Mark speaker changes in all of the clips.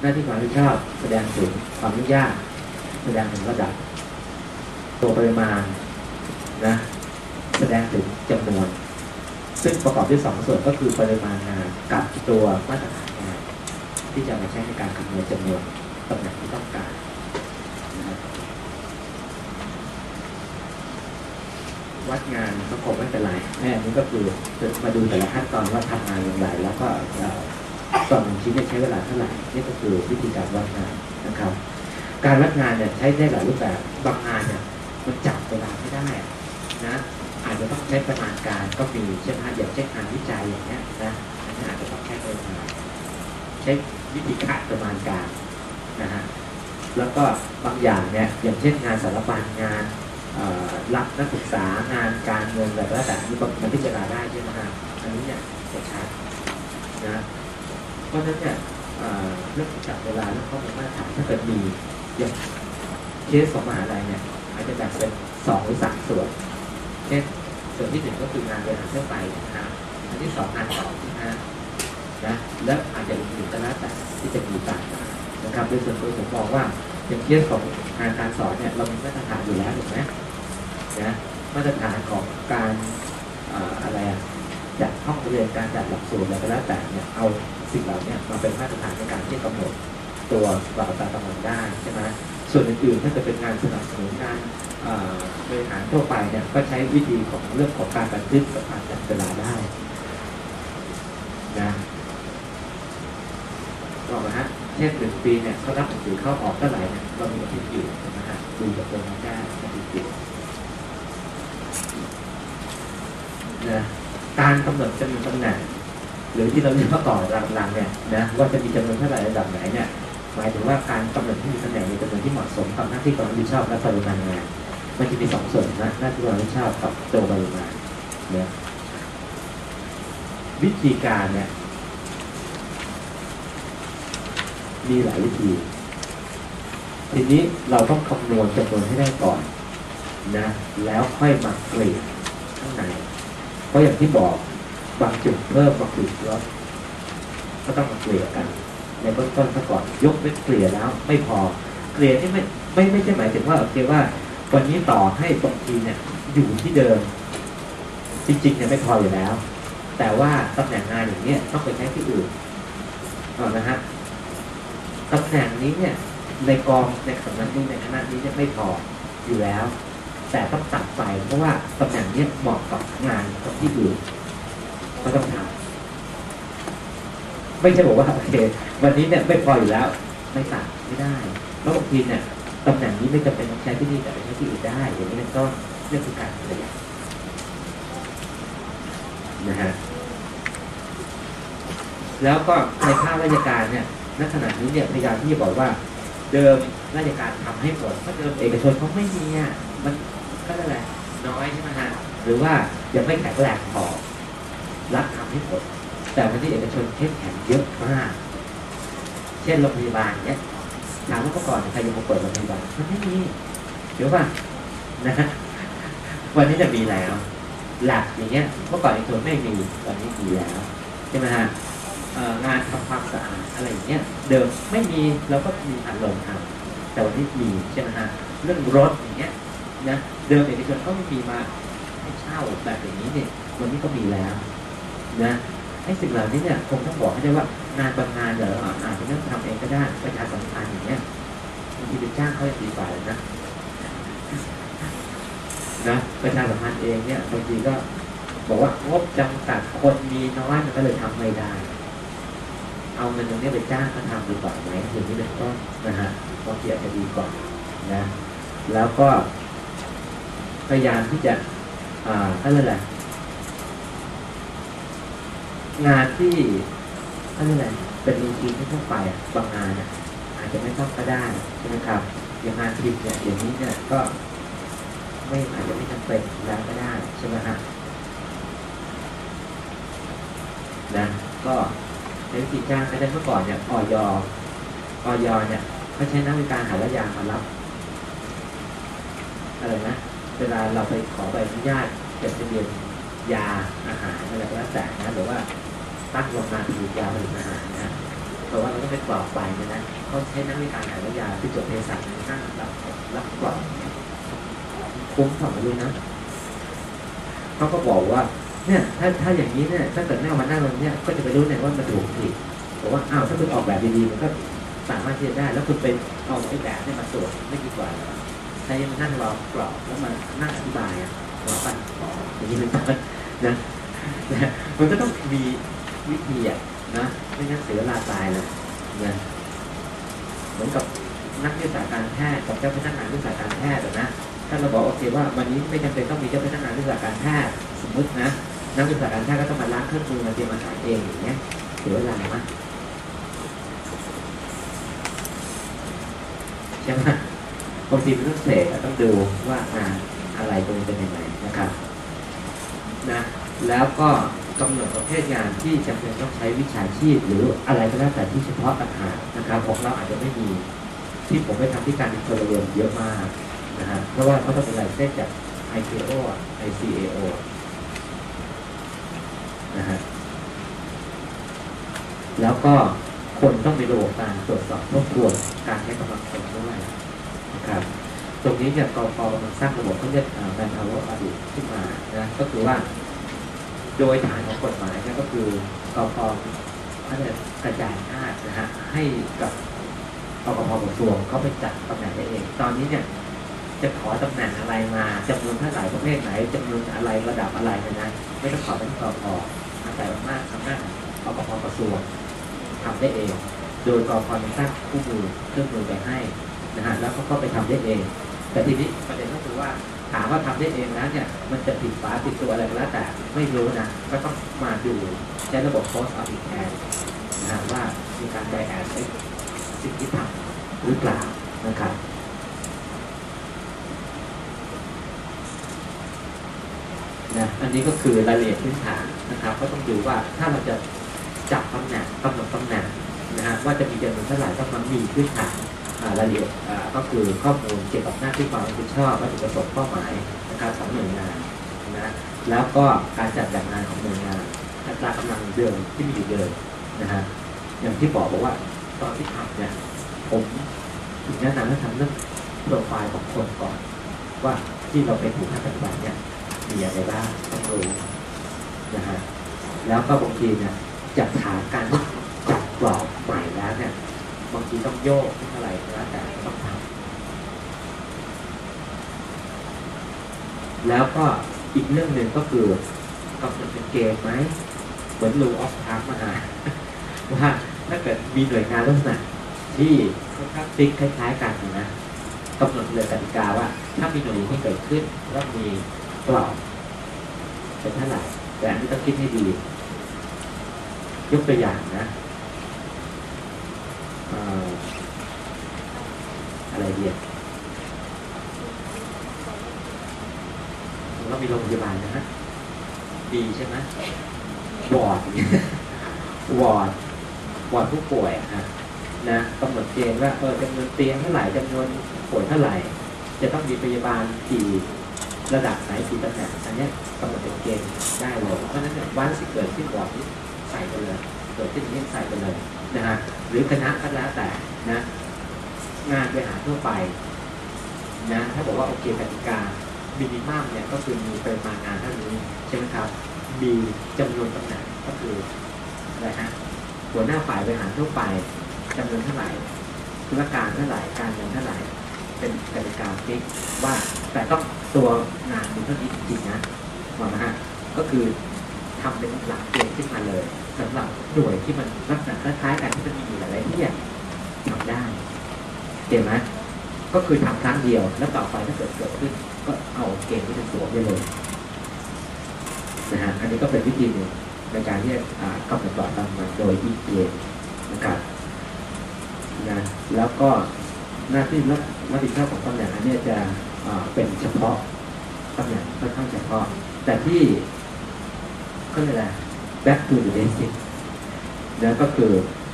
Speaker 1: หน้าที่ความรับผิดชอบ แสดงถึงความยุ่งยาก แสดงถึงระดับ ตัวปริมาณนะ แสดงถึงจำนวน ซึ่งประกอบด้วยสองส่วนก็คือปริมาณงานกับตัวมาตรฐานงานที่จะมาใช้ในการคำนวณจำนวนตำแหน่งที่ต้องการวัดงานก็คงไม่เป็นไรแม่อันนี้ก็คือมาดูแต่ละขั้นตอนว่าทำงานอย่างไรแล้วก็ เอ่อหนึ่งชิ้นเนี่ยใช้เวลาเท่าไหร่นี่ก็คือวิธีการวัดงานนะครับ การวัดงานเนี่ยใช้ได้หลายรูปแบบบางงานเนี่ยมันจับเวลาไม่ได้นะอาจจะต้องใช้ประมาณการก็มีใช่ไหมอย่างเช่นงานวิจัยอย่างเงี้ยนะอันนี้อาจจะต้องใช้ประมาใช้วิธีการประมาณการนะฮะแล้วก็บางอย่างเนี่ยอย่างเช่นงานสารบัญงานรับนักศึกษางานการเงินอะไรก็แล้วแต่นี่มันพิจารณาได้ใช่ไหมครับอันนี้เนี่ยจะชัดนะ เพราะฉะนั้นเนี่ยเรื่องจับเวลาเรื่องข้อมูลมาตรฐานถ้าเกิดมีอย่างเคสของมหาลัยเนี่ยอาจจะแบ่งเป็นสองหรือสามส่วนเช่นส่วนที่หนึ่งก็คืองานบริหารทั่วไปนะครับ อันที่สองงานสอนนะนะแล้วอาจจะอื่นๆก็แล้วแต่ที่จะมีต่างกันนะครับโดยส่วนตัวผมมองว่าอย่างเคสของงานการสอนเนี่ยเรามีมาตรฐานอยู่แล้วถูกไหมนะมาตรฐานของการเอ่ออะไรอะจัดห้องเรียนการจัดหลักสูตรอะไรก็แล้วแต่เนี่ยเอา สิ่งเหล่านี้มาเป็นมาตรฐานในการที่กำหนดตัววางการกำหนได้ใช่ไหมส่วนอื่นๆถ้าจะเป็นงานสนับสนุนงานบริหารทั่วไปเนี่ยก็ใช้วิธีของเรื่องของการบันทึกกับการจัดเวลาได้นะบอกนะฮะเช่นหนึ่งปีเนี่ยเขารับหนังสือเข้าออกเท่าไหร่เนี่ยเรามีบันทึกอยู่นะฮะดูจากตรงนั้นได้บันทึกอยู่นะการกำหนดจำนวนตำแหน่ง หรือที่เราเรียกว่าก่อนรังๆเนี่ยนะว่าจะมีจำนวนเท่าไหร่ระดับไหนเนี่ยหมายถึงว่าการกำหนดที่มีตำแหน่งในจำนวนที่เหมาะสมกับหน้าที่ความรับผิดชอบและปริมาณงานมันจะมีสองส่วนนะหน้าที่ความรับผิดชอบกับตัวปริมาณเนี่ยวิธีการเนี่ยมีหลายวิธี ทีนี้เราต้องคำนวณจำนวนให้ได้ก่อนนะแล้วค่อยมาเกลี่ยข้างในเพราะอย่างที่บอก บางจุดเพิ่มบางจุดลดก็ต้องมาเกลี่ยกัน ในเบื้องต้นซะก่อนยกเว้นเกลี่ยแล้วไม่พอเกลี่ยนี่ไม่ไม่ไม่ใช่หมายถึงว่าโอเคว่าวันนี้ต่อให้บางทีเนี่ยอยู่ที่เดิม จริงๆเนี่ยไม่พออยู่แล้ว แต่ว่าตำแหน่งงานอย่างเนี้ยต้องไปใช้ที่อื่นเอานะฮะตำแหน่งนี้เนี่ย ในกองในสำนักนี้ในคณะนี้เนี่ยไม่พออยู่แล้ว แต่ต้องตัดไปเพราะว่าตำแหน่งเนี้ยเหมาะกับงานกับที่อื่น ก็ต้องทำไม่ใช่บอกว่าโอเค วันนี้เนี่ยไม่พออยู่แล้ว ไม่ตัดไม่ได้เพราะบางทีเนี่ยตำแหน่งนี้ไม่จำเป็นต้องใช้ที่นี่แต่ไปใช้ที่อื่นได้อย่างนี้เป็นต้นเรื่องคือการเปลี่ยนะฮะแล้วก็ในภาคราชการเนี่ยณขณะนี้เนี่ยพยายามที่จะบอกว่าเดิมราชการทำให้หมดเพราะเดิมเอกชนเขาไม่มีอะมันก็อะไรน้อยใช่ไหมฮะหรือว่ายังไม่แข็งแรงพอ รัฐทำให้หมดแต่วันนี้เอกชนเข้มแข็งเยอะมาก เช่นโรงพยาบาลเนี่ยถามว่าเมื่อก่อนใครยังมาเปิดโรงพยาบาลมันไม่มีเดี๋ยวป่ะนะฮะวันนี้จะมีแล้ว หลักอย่างเงี้ยเมื่อก่อนเอกชนไม่มีตอนนี้มีแล้วใช่ไหมฮะงานทำความสะอาดอะไรอย่างเงี้ยเดิมไม่มีเราก็มีอัดลงทำแต่วันนี้มีใช่ไหมฮะเรื่องรถอย่างเงี้ยนะเดิมเอกชนก็ไม่มีมาให้เช่าแบบอย่างนี้เนี่ยวันนี้ก็มีแล้ว นะไอ้สิ่งเหล่านี้เนี่ยคงต้องบอกให้ได้ว่างานบางงานเดี๋ยวเราอาจจะไม่ต้องทำเองก็ได้ประชาสัมพันธ์อย่างเงี้ยบางทีไปจ้างเขาจะดีกว่าเลยนะนะประชาสัมพันธ์เองเนี่ยบางทีก็บอกว่างบจำกัดคนมีน้อยมันก็เลยทำไม่ได้ เอาเงินตรงนี้ไปจ้างเขาทำดีกว่าไหมอย่างนี้เป็นต้นนะฮะบางทีอาจจะดีกว่านะ แล้วก็พยายามที่จะอ่าอะไรแหละ งานที่อะไรเป็นรูทีนที่ทั่วไปบางงานอาจจะไม่ต้องก็ได้ใช่ไหมครับอย่างงานพิมพ์เนี่ยอย่างนี้เนี่ยก็ไม่อาจจะไม่จำเป็นแล้วก็ได้ใช่ไหมฮะนะก็ในวิธีจ้างก็ได้เมื่อก่อนเนี่ยออยออยเนี่ยเขาใช้นักวิการหาระยางมารับอะไรนะเวลาเราไปขอใบอนุญาตจดทะเบียนยาอาหารอะไรก็แล้วแต่นะหรือว่า ตั้งโรงงานผลิตยาผลิตอาหารนะแต่ว่าเราต้องไปกรอกไปเนี่ยนะเขาใช้นักวิชาการขายยาที่จบเภสัชนั่งรับรับกรอกคุ้มเปล่าไม่รู้นะเขาก็บอกว่า เนี่ย ถ้าถ้าอย่างนี้เนี่ย ถ้าเกิดแม่เอามานั่งตรงเนี้ยก็จะไปรู้เนี่ยว่ามันถูกผิดบอกว่าอ้าวถ้าคุณออกแบบดีๆมันก็สามารถที่จะได้ แล้วคุณเป็นเอาไอ้แบบนี่มาตรวจไม่ดีกว่าเหรอใช้มานั่งรอกรอกแล้วมานั่งอธิบายอะหัวปันอย่างนี้เป็นต้นนะนะมันก็ต้องมี วิธีอะนะไม่งั้นเสียเวลาตายเลยนะเหมือนกับนักวิชาการแพทย์กับเจ้าพนักงานวิชาการแพทย์นะถ้าเราบอกโอเคว่าวันนี้ไม่จำเป็นต้องมีเจ้าพนักงานวิชาการแพทย์สมมตินะนักวิชาการแพทย์ก็ต้องมาล้างเครื่องมือมาเตรียมอาหารเองอย่างเงี้ยเสียเวลาไหมใช่ไหมบางทีมันต้องเสกต้องดูว่าอ่าอะไรตรงนี้เป็นยังไงนะครับนะแล้วก็ กำหนดประเภทงานที่จำเป็นต้องใช้วิชาชีพ หรืออะไรก็แล้วแต่ที่เฉพาะต่างหากนะครับของเราอาจจะไม่มีที่ผมไปทำที่การอินเตอร์เรียนเยอะมากนะฮะเพราะว่าเขาต้องเป็นลายเส้นจาก ICAO อะ ICAO นะฮะแล้วก็คนต้องมีระบบการตรวจสอบทบทวนการใช้กำลังคนด้วยนะครับตรงนี้เนี่ยกพกำลังสร้างระบบเขาเรียกแมนพาวเวอร์อดิขึ้นมานะก็คือว่า โดยฐานของกฎหมายเนี่ยก็คือกพเขาจะกระจายอำนาจนะฮะให้กับกพกระทรวงเขาไปจัดตำแหน่งได้เอง ตอนนี้เนี่ยจะขอตำแหน่งอะไรมาจำนวนเท่าไหร่ประเภทไหนจำนวนอะไรระดับอะไรนนะไม่ต้องขอเป็นกพอาศัยอำนาจอำนาจของกพกระทรวงทำได้เอง โดยกพสร้างคู่มือเครื่องมือไปให้นะฮะแล้วเขาก็ไปทำได้เอง แต่ทีนี้ประเด็นก็คือว่า ถามว่าทำได้เองแล้วเนี่ยมันจะผิดฝาผิดตัวอะไรก็แล้วแต่ไม่รู้นะก็ต้องมาดูใช้ระบบ post audit แทนนะว่ามีการไดแอดสิ่งที่ทำหรือเปล่านะครับนะอันนี้ก็คือรายละเอียดพื้นฐานนะครับ ก็ต้องดูว่าถ้าเราจะจับตำแหน่งกำหนดตำแหน่งนะฮะว่าจะมีจำนวนเท่าไหร่ต้องมันมีพื้นฐาน รายละเอียดก็คือข้อมูลเกี่ยวกับหน้าที่ความรับผิดชอบวัตถุประสงค์เป้าหมายนะครับของหน่วยงานนะแล้วก็การจัดแบ่งงานของหน่วยงานอัตรากำลังเดิมที่มีอยู่เดิมนะฮะอย่างที่บอกบอกว่าตอนที่ทำเนี่ยผมแนะนำให้ทำเรื่องโปรไฟล์ของคนก่อน ว่าที่เราเป็นผู้ทำปฏิบัติเนี่ยมีอะไรบ้างต้องรู้นะฮะแล้วก็บางทีเนี่ยจากฐานการที่จัดกรอบใหม่แล้วเนี่ย บางทีต้องโยกเท่าไหร่ก็แล้วแต่ต้องทำแล้วก็อีกเรื่องหนึ่งก็คือกำหนดเป็นเกมไหมเหมือนรูออฟทาร์มาหาว่าถ้าเกิดมีหน่วยงานลักษณะที่ค่อนข้างติ๊กคล้าย ๆ กันนะกำหนดเลยกติกาว่า ถ้ามีหน่วยที่เกิดขึ้นแล้วมีกรอบเป็นเท่าไหร่แต่อันนี้ต้องคิดให้ดี ยกตัวอย่างนะ อะไรเดียเรามีโรงพยาบาลนะฮะดีใช่ไหมวอร์ดวอร์ดวอร์ดผู้ป่วยอะฮะนะกำหนดเกณฑ์ว่าเออจำนวนเตียงเท่าไหร่จำนวนป่วยเท่าไหร่ จะต้องมีพยาบาลกี่ระดับไหนกี่ตำแหน่งอันนี้กำหนดเป็นเกณฑ์ได้เลยเพราะฉะนั้นวันสิเกิดที่บอร์ดที่ใส่ไปเลยเกิดที่นี้ใส่ไปเลย นะฮะหรือคณะก็แล้วแต่นะงานบริหารทั่วไปนะถ้าบอกว่าโอเคกติกามินิมัมเนี่ยก็คือมีปริมาณงานเท่านี้ใช่ไหมครับมีจำนวนตำแหน่งก็คืออะไรฮะหัวหน้าฝ่ายบริหารทั่วไปจำนวนเท่าไหร่ธุรการเท่าไหร่การเงินเท่าไหร่ เป็นกติกาฟิกว่าแต่ต้องตัวงานมีเท่านี้จริงๆนะบอนะฮะก็คือ ทำเป็นหลักเกณฑ์ขึ้นมาเลยสำหรับหน่วยที่มันลักษณะคล้ายๆกันที่มันมีอยู่หลายๆที่ทำได้เห็นไหมก็คือทำครั้งเดียว แล้วต่อไปถ้าเกิดเกิดขึ้น ก็เอาเกณฑ์ที่เป็นตัวไปเลยนะฮะอันนี้ก็เป็นวิธีหนึ่งในการที่จะกำหนดกรอบตามมันโดยที่เกณฑ์นะครับนะแล้วก็หน้าที่รับรับผิดชอบของตำแหน่งอันนี้จะเป็นเฉพาะตำแหน่งค่อนข้างเฉพาะ แต่ที่ ก็เลยกอะไร back to the basic แล้วก็คือ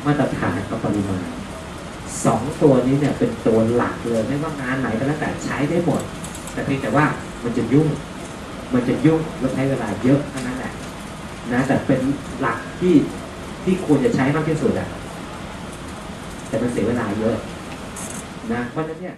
Speaker 1: มาตรฐานกับปริมาณสองตัวนี้เนี่ยเป็นตัวหลักเลยไม่ว่างานไหนก็แล้วแต่ใช้ได้หมด แต่เพียงแต่ว่ามันจะยุ่ง มันจะยุ่งและใช้เวลาเยอะเท่านั้นแหละนะแต่เป็นหลักที่ที่ควรจะใช้มากที่สุดอะแต่มันเสียเวลาเยอะนะเพราะฉะนั้นเนี่ย